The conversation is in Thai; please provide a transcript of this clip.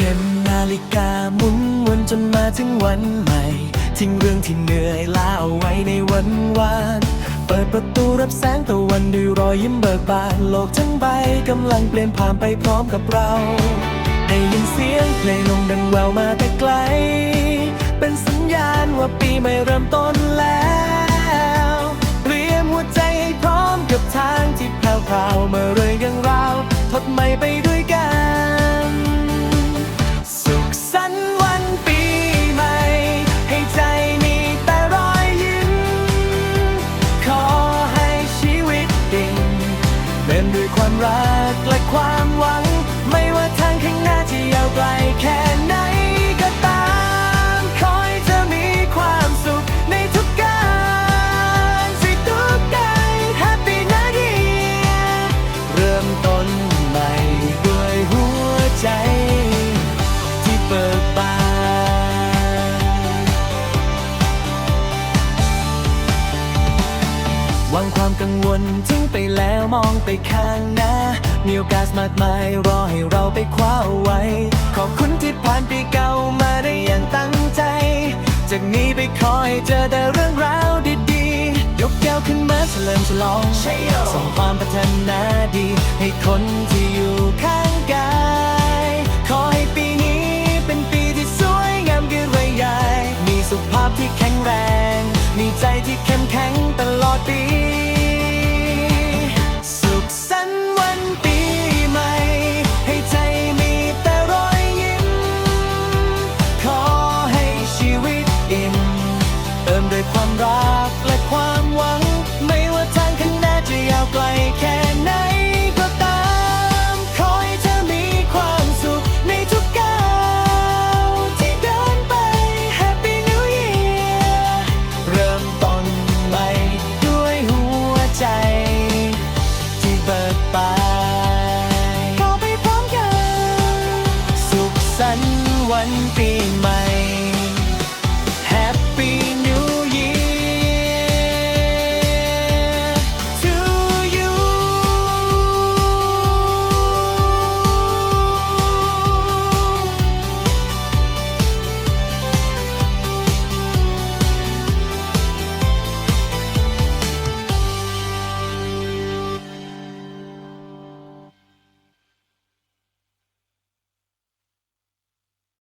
ข็มนาฬิกาหมุนวนจนมาถึงวันใหม่ ทิ้งเรื่องที่เหนื่อยล้าเอาไว้ในวันวาน เปิดประตูรับแสงตะวันด้วยรอยยิ้มเบิกบานโลกทั้งใบกำลังเปลี่ยนผ่านไปพร้อมกับเรา ได้ยินเสียงเพลงลงดังแววมาแต่ไกล เป็นสัญญาณว่าปีใหม่เริ่มต้นแล้ว ความรักและความหวัง ไม่ว่าทางข้างหน้าจะยาวไกลแค่ไหน กังวลทิ้งไปแล้วมองไปข้างหน้า มีโอกาสมากมายรอให้เราไปคว้าเอาไว้ ขอบคุณที่ผ่านปีเก่ามาได้อย่างตั้งใจ จากนี้ไปขอให้เจอแต่เรื่องราวดีๆ ยกแก้วขึ้นมาเฉลิมฉลองส่งความพัฒนาดี ให้คนที่อยู่ข้างกายขอให้ปีนี้เป็นปีที่สวยงามกันเลยใหญ่มีสุขภาพที่แข็งแรง มีใจที่เข้มแข็งตลอดปีันปีใหม่